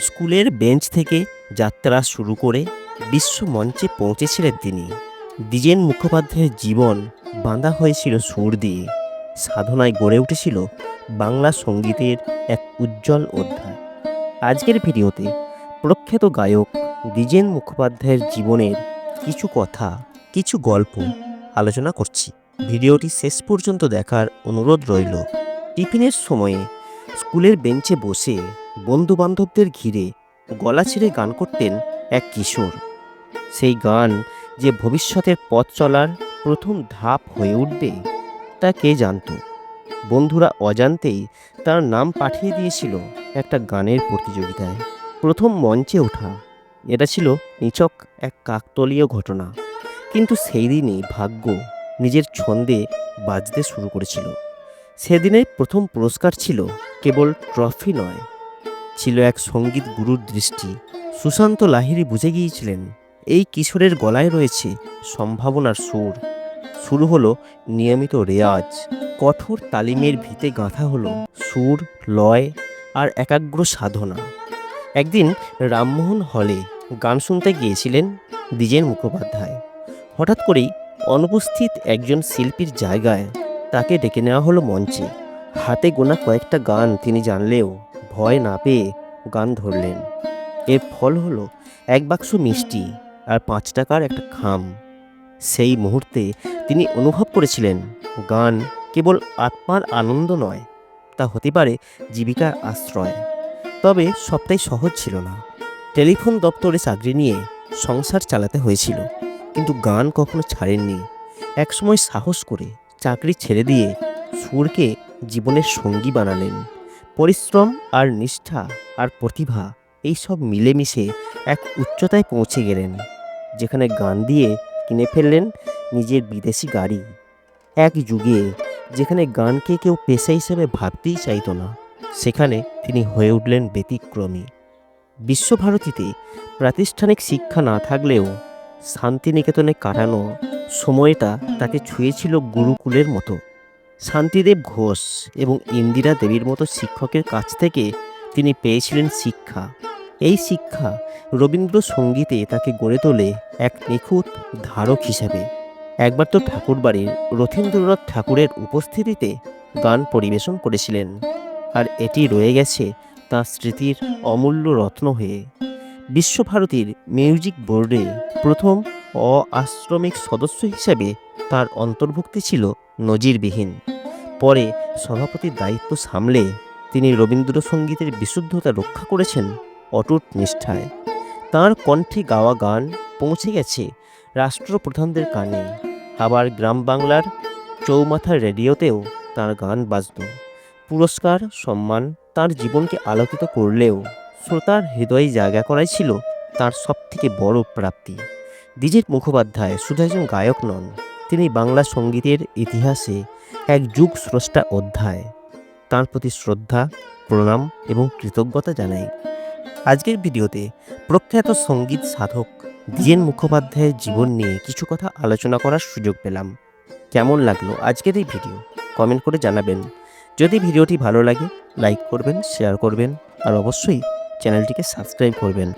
স্কুলের বেঞ্চ থেকে যাত্রা শুরু করে বিশ্ব মঞ্চে পৌঁছেছিলেন তিনি। দ্বিজেন মুখোপাধ্যায়ের জীবন বাঁধা হয়েছিল সুর দিয়ে। সাধনায় গড়ে উঠেছিল বাংলা সঙ্গীতের এক উজ্জ্বল অধ্যায়। আজকের ভিডিওতে প্রখ্যাত গায়ক দ্বিজেন মুখোপাধ্যায়ের জীবনের কিছু কথা, কিছু গল্প আলোচনা করছি। ভিডিওটি শেষ পর্যন্ত দেখার অনুরোধ রইল। টিফিনের সময়ে স্কুলের বেঞ্চে বসে বন্ধু বান্ধবদের ঘিরে গলা ছেড়ে গান করতেন এক কিশোর। সেই গান যে ভবিষ্যতের পথ চলার প্রথম ধাপ হয়ে উঠবে, তা কে জানত? বন্ধুরা অজান্তেই তার নাম পাঠিয়ে দিয়েছিল একটা গানের প্রতিযোগিতায়। প্রথম মঞ্চে ওঠা, এটা ছিল নিচক এক কাকতলীয় ঘটনা। কিন্তু সেই দিনই ভাগ্য নিজের ছন্দে বাজতে শুরু করেছিল। সেদিনের প্রথম পুরস্কার ছিল কেবল ট্রফি নয় ছিল এক সংগীত গুরুর দৃষ্টি। সুশান্ত লাহিরি বুঝে গিয়েছিলেন, এই কিশোরের গলায় রয়েছে সম্ভাবনার সুর। শুরু হলো নিয়মিত রেয়াজ, কঠোর তালিমের ভিতে গাঁথা হলো সুর, লয় আর একাগ্র সাধনা। একদিন রামমোহন হলে গান শুনতে গিয়েছিলেন দ্বিজেন মুখোপাধ্যায়। হঠাৎ করেই অনুপস্থিত একজন শিল্পীর জায়গায় তাকে ডেকে নেওয়া হলো মঞ্চে। হাতে গোনা কয়েকটা গান তিনি জানলেও ভয় না পেয়ে গান ধরলেন। এর ফল হলো এক বাক্স মিষ্টি আর পাঁচ টাকার একটা খাম। সেই মুহূর্তে তিনি অনুভব করেছিলেন, গান কেবল আত্মার আনন্দ নয়, তা হতে পারে জীবিকার আশ্রয়। তবে সবটাই সহজ ছিল না। টেলিফোন দপ্তরে চাকরি নিয়ে সংসার চালাতে হয়েছিল, কিন্তু গান কখনো ছাড়েননি। একসময় সাহস করে চাকরি ছেড়ে দিয়ে সুরকে জীবনের সঙ্গী বানালেন। পরিশ্রম আর নিষ্ঠা আর প্রতিভা এই সব মিলেমিশে এক উচ্চতায় পৌঁছে গেলেন, যেখানে গান দিয়ে কিনে ফেললেন নিজের বিদেশি গাড়ি। এক যুগে যেখানে গানকে কেউ পেশা হিসেবে ভাবতেই চাইতো না, সেখানে তিনি হয়ে উঠলেন ব্যতিক্রমী। বিশ্বভারতীতে প্রাতিষ্ঠানিক শিক্ষা না থাকলেও শান্তিনিকেতনে কাটানো সময়টা তাকে ছুঁয়েছিল গুরুকুলের মতো। শান্তিদেব ঘোষ এবং ইন্দিরা দেবীর মতো শিক্ষকের কাছ থেকে তিনি পেয়েছিলেন শিক্ষা। এই শিক্ষা রবীন্দ্রসঙ্গীতে তাকে গড়ে তোলে এক নিখুঁত ধারক হিসাবে। একবার তো ঠাকুরবাড়ির রথীন্দ্রনাথ ঠাকুরের উপস্থিতিতে গান পরিবেশন করেছিলেন আর এটি রয়ে গেছে তাঁর স্মৃতির অমূল্য রত্ন হয়ে। বিশ্বভারতীর মিউজিক বোর্ডে প্রথম অআশ্রমিক সদস্য হিসাবে তার অন্তর্ভুক্তি ছিল নজিরবিহীন। পরে সভাপতির দায়িত্ব সামলে তিনি রবীন্দ্রসঙ্গীতের বিশুদ্ধতা রক্ষা করেছেন অটুট নিষ্ঠায়। তাঁর কণ্ঠে গাওয়া গান পৌঁছে গেছে রাষ্ট্রপ্রধানদের কানে। আবার গ্রাম বাংলার চৌমাথার রেডিওতেও তার গান বাজত পুরস্কার, সম্মান তার জীবনকে আলোকিত করলেও শ্রোতার হৃদয়ে জায়গা করাই ছিল তার সবথেকে বড় প্রাপ্তি। দ্বিজের মুখোপাধ্যায় শুধু একজন গায়ক নন তিনি বাংলা সঙ্গীতের ইতিহাসে এক যুগ স্রষ্টা অধ্যায়। তার প্রতি শ্রদ্ধা, প্রণাম এবং কৃতজ্ঞতা জানাই। আজকের ভিডিওতে প্রখ্যাত সংগীত সাধক দ্বিজেন মুখোপাধ্যায়ের জীবন নিয়ে কিছু কথা আলোচনা করার সুযোগ পেলাম। কেমন লাগল আজকের এই ভিডিও? কমেন্ট করে জানাবেন। যদি ভিডিওটি ভালো লাগে, লাইক করবেন, শেয়ার করবেন, আর অবশ্যই চ্যানেলটিকে সাবস্ক্রাইব করবেন।